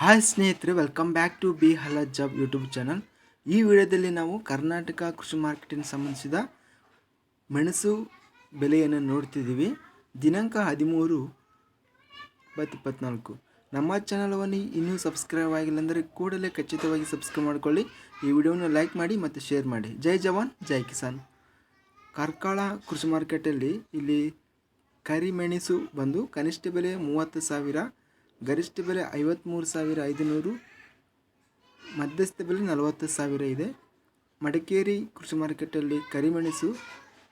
Hi ಸ್ನೇಹಿತರೆ welcome back to B ಹಲ job YouTube channel ಈ ವಿಡಿಯೋದಲ್ಲಿ ನಾವು ಕರ್ನಾಟಕ ಕೃಷಿ ಮಾರ್ಕೆಟಿಗೆ ಸಂಬಂಧಿಸಿದ ಮೆಣಸು ಬೆಲೆಯನ್ನು ನೋಡ್ತಿದ್ದೀವಿ. ದಿನಾಂಕ ಹದಿಮೂರು ಇಪ್ಪತ್ತು ಇಪ್ಪತ್ನಾಲ್ಕು. ನಮ್ಮ ಚಾನಲವನ್ನು ಇನ್ನೂ ಸಬ್ಸ್ಕ್ರೈಬ್ ಆಗಿಲ್ಲ ಅಂದರೆ ಕೂಡಲೇ ಖಚಿತವಾಗಿ ಸಬ್ಸ್ಕ್ರೈಬ್ ಮಾಡಿಕೊಳ್ಳಿ. ಈ ವಿಡಿಯೋನ ಲೈಕ್ ಮಾಡಿ ಮತ್ತು ಶೇರ್ ಮಾಡಿ. ಜೈ ಜವಾನ್, ಜೈ ಕಿಸಾನ್. ಕಾರ್ಕಳ ಕೃಷಿ ಮಾರ್ಕೆಟಲ್ಲಿ ಇಲ್ಲಿ ಕರಿಮೆಣಸು ಬಂದು ಕನಿಷ್ಠ ಬೆಲೆ ಮೂವತ್ತು ಸಾವಿರ ಗರಿಷ್ಠ ಬೆಲೆ ಐವತ್ತ್ಮೂರು ಸಾವಿರ ಐದುನೂರು, ಮಧ್ಯಸ್ಥ ಬೆಲೆ ನಲವತ್ತು ಸಾವಿರ ಇದೆ. ಮಡಿಕೇರಿ ಕೃಷಿ ಮಾರ್ಕೆಟಲ್ಲಿ ಕರಿಮೆಣಸು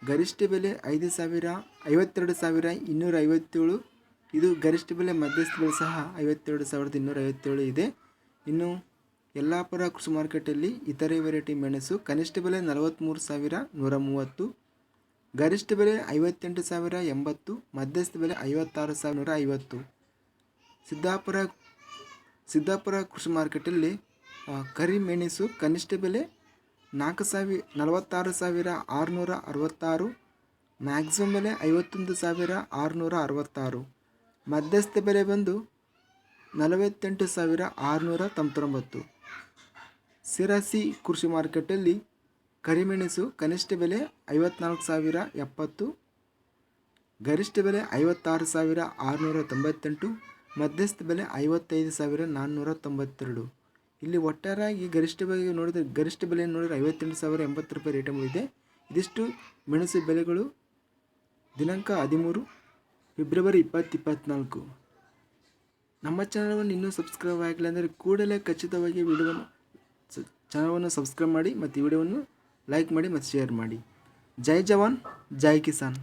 ಗರಿಷ್ಠ ಬೆಲೆ ಐದು ಸಾವಿರ ಐವತ್ತೆರಡು ಸಾವಿರ ಇನ್ನೂರ ಐವತ್ತೇಳು ಇದು ಗರಿಷ್ಠ ಬೆಲೆ ಮಧ್ಯಸ್ಥ ಬೆಲೆ ಸಹ ಐವತ್ತೆರಡು ಸಾವಿರದ ಇನ್ನೂರ ಐವತ್ತೇಳು ಇದೆ. ಇನ್ನು ಯಲ್ಲಾಪುರ ಕೃಷಿ ಮಾರ್ಕೆಟಲ್ಲಿ ಇತರೆ ವೆರೈಟಿ ಮೆಣಸು ಕನಿಷ್ಠ ಬೆಲೆ ನಲವತ್ತ್ಮೂರು ಸಾವಿರ ನೂರ ಮೂವತ್ತು, ಗರಿಷ್ಠ ಬೆಲೆ ಐವತ್ತೆಂಟು ಸಾವಿರ ಎಂಬತ್ತು, ಮಧ್ಯಸ್ಥ ಬೆಲೆ ಐವತ್ತಾರು ಸಾವಿರ ನೂರ ಐವತ್ತು. ಸಿದ್ದಾಪುರ ಸಿದ್ದಾಪುರ ಕೃಷಿ ಮಾರ್ಕೆಟಲ್ಲಿ ಕರಿ ಕರಿಮೆಣಸು ಕನಿಷ್ಠ ಬೆಲೆ ನಾಲ್ಕು ಸಾವಿರ, ನಲವತ್ತಾರು ಸಾವಿರ ಆರುನೂರ ಅರವತ್ತಾರು ಮ್ಯಾಕ್ಸಿಮಮ್ ಬೆಲೆ ಐವತ್ತೊಂದು ಸಾವಿರ ಆರುನೂರ ಅರವತ್ತಾರು. ಮಧ್ಯಸ್ಥ ಬೆಲೆ ಬಂದು ನಲವತ್ತೆಂಟು ಸಾವಿರ ಆರುನೂರ ತೊಂಬತ್ತೊಂಬತ್ತು. ಸಿರಸಿ ಕೃಷಿ ಮಾರುಕಟ್ಟೆಯಲ್ಲಿ ಕರಿಮೆಣಸು ಕನಿಷ್ಠ ಬೆಲೆ ಐವತ್ನಾಲ್ಕು ಸಾವಿರ ಎಪ್ಪತ್ತು, ಗರಿಷ್ಠ ಬೆಲೆ ಐವತ್ತಾರು ಸಾವಿರ ಆರುನೂರ ತೊಂಬತ್ತೆಂಟು ಮಧ್ಯಸ್ಥ ಬೆಲೆ ಐವತ್ತೈದು ಸಾವಿರ ನಾನ್ನೂರ ತೊಂಬತ್ತೆರಡು ಇಲ್ಲಿ ಒಟ್ಟಾರಾಗಿ ಗರಿಷ್ಠ ಬೆಲೆ ನೋಡಿದ್ರೆ ಗರಿಷ್ಠ ಬೆಲೆ ನೋಡಿದ್ರೆ ಐವತ್ತೆಂಟು ಸಾವಿರ ಎಂಬತ್ತು ರೂಪಾಯಿ ರೇಟ್ ಇದೆ ಇದಿಷ್ಟು ಮೆಣಸು ಬೆಲೆಗಳು. ದಿನಾಂಕ ಹದಿಮೂರು, ಫೆಬ್ರವರಿ ಇಪ್ಪತ್ತು ಇಪ್ಪತ್ತ್ನಾಲ್ಕು ನಮ್ಮ ಚಾನಲನ್ನು ಇನ್ನೂ ಸಬ್ಸ್ಕ್ರೈಬ್ ಆಗಿಲ್ಲ ಅಂದರೆ ಕೂಡಲೇ ಖಚಿತವಾಗಿ ವಿಡಿಯೋವನ್ನು ಚಾನಲನ್ನು ಸಬ್ಸ್ಕ್ರೈಬ್ ಮಾಡಿ ಮತ್ತು ವಿಡಿಯೋವನ್ನು ಲೈಕ್ ಮಾಡಿ ಮತ್ತು ಶೇರ್ ಮಾಡಿ. ಜೈ ಜವಾನ್, ಜೈ ಕಿಸಾನ್.